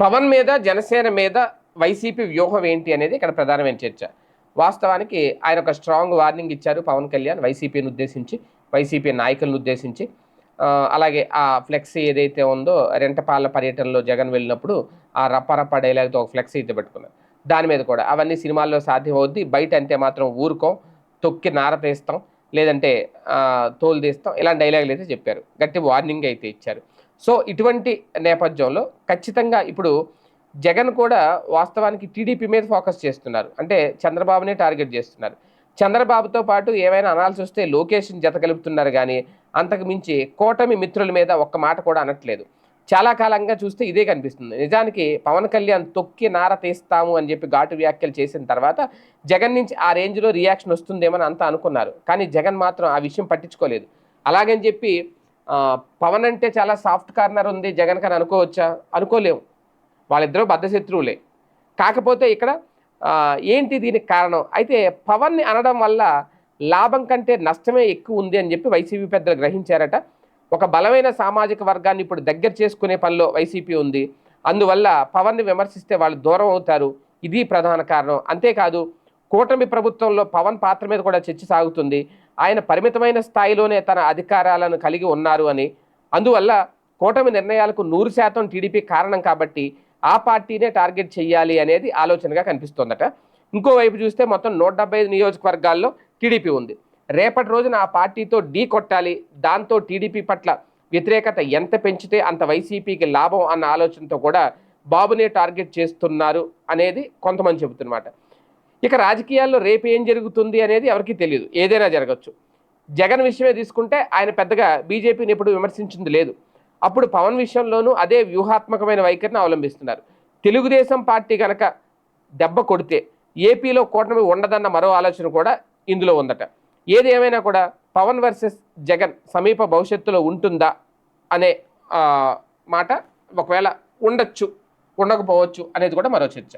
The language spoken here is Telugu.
పవన్ మీద జనసేన మీద వైసీపీ వ్యూహం ఏంటి అనేది ఇక్కడ ప్రధానమైన చర్చ. వాస్తవానికి ఆయన ఒక స్ట్రాంగ్ వార్నింగ్ ఇచ్చారు పవన్ కళ్యాణ్ వైసీపీని ఉద్దేశించి వైసీపీ నాయకులను ఉద్దేశించి. అలాగే ఆ ఫ్లెక్సీ ఏదైతే ఉందో రెంటపాల పర్యటనలో జగన్ వెళ్ళినప్పుడు ఆ రప్పరప్ప డైలాగ్తో ఒక ఫ్లెక్సీ అయితే పెట్టుకున్నారు. దాని మీద కూడా అవన్నీ సినిమాల్లో సాధ్యమవుద్ది. బయట అంటే మాత్రం ఊరుకోం తొక్కి నారతీస్తాం లేదంటే తోలు తీస్తాం ఇలాంటి డైలాగులు అయితే చెప్పారు. గట్టి వార్నింగ్ అయితే ఇచ్చారు. సో ఇటువంటి నేపథ్యంలో ఖచ్చితంగా ఇప్పుడు జగన్ కూడా వాస్తవానికి టీడీపీ మీద ఫోకస్ చేస్తున్నారు. అంటే చంద్రబాబునే టార్గెట్ చేస్తున్నారు. చంద్రబాబుతో పాటు ఏమైనా అనాల్సి వస్తే లోకేష్ని జత కలుపుతున్నారు కానీ అంతకు మించి కూటమి మిత్రుల మీద ఒక్క మాట కూడా అనట్లేదు. చాలా కాలంగా చూస్తే ఇదే కనిపిస్తుంది. నిజానికి పవన్ కళ్యాణ్ తొక్కి నార తీస్తాము అని చెప్పి ఘాటు వ్యాఖ్యలు చేసిన తర్వాత జగన్ నుంచి ఆ రేంజ్లో రియాక్షన్ వస్తుందేమని అంతా అనుకున్నారు. కానీ జగన్ మాత్రం ఆ విషయం పట్టించుకోలేదు. అలాగని చెప్పి పవన్ అంటే చాలా సాఫ్ట్ కార్నర్ ఉంది జగన్ కని అనుకోవచ్చా? అనుకోలేము. వాళ్ళిద్దరూ బద్ధశత్రువులే కాకపోతే ఇక్కడ ఏంటి దీనికి కారణం? అయితే పవన్ని అనడం వల్ల లాభం కంటే నష్టమే ఎక్కువ ఉంది అని చెప్పి వైసీపీ పెద్దలు గ్రహించారట. ఒక బలమైన సామాజిక వర్గాన్ని ఇప్పుడు దగ్గర చేసుకునే పనిలో వైసీపీ ఉంది. అందువల్ల పవన్ని విమర్శిస్తే వాళ్ళు దూరం అవుతారు. ఇది ప్రధాన కారణం. అంతేకాదు కూటమి ప్రభుత్వంలో పవన్ పాత్ర మీద కూడా చర్చ సాగుతుంది. ఆయన పరిమితమైన స్థాయిలోనే తన అధికారాలను కలిగి ఉన్నారు అని. అందువల్ల కూటమి నిర్ణయాలకు నూరు శాతం టీడీపీ కారణం కాబట్టి ఆ పార్టీనే టార్గెట్ చేయాలి అనేది ఆలోచనగా కనిపిస్తోందట. ఇంకోవైపు చూస్తే మొత్తం నూట డెబ్బై ఐదు నియోజకవర్గాల్లో టీడీపీ ఉంది. రేపటి రోజున ఆ పార్టీతో ఢీ కొట్టాలి దాంతో టీడీపీ పట్ల వ్యతిరేకత ఎంత పెంచితే అంత వైసీపీకి లాభం అన్న ఆలోచనతో కూడా బాబునే టార్గెట్ చేస్తున్నారు అనేది కొంతమంది చెబుతున్నమాట. ఇక రాజకీయాల్లో రేపు ఏం జరుగుతుంది అనేది ఎవరికీ తెలియదు. ఏదైనా జరగచ్చు. జగన్ విషయమే తీసుకుంటే ఆయన పెద్దగా బీజేపీని ఎప్పుడు విమర్శించింది లేదు. అప్పుడు పవన్ విషయంలోనూ అదే వ్యూహాత్మకమైన వైఖరిని అవలంబిస్తున్నారు. తెలుగుదేశం పార్టీ కనుక దెబ్బ కొడితే ఏపీలో కూటమి ఉండదన్న మరో ఆలోచన కూడా ఇందులో ఉందట. ఏది ఏమైనా కూడా పవన్ వర్సెస్ జగన్ సమీప భవిష్యత్తులో ఉంటుందా అనే మాట ఒకవేళ ఉండొచ్చు ఉండకపోవచ్చు అనేది కూడా మరో చర్చ.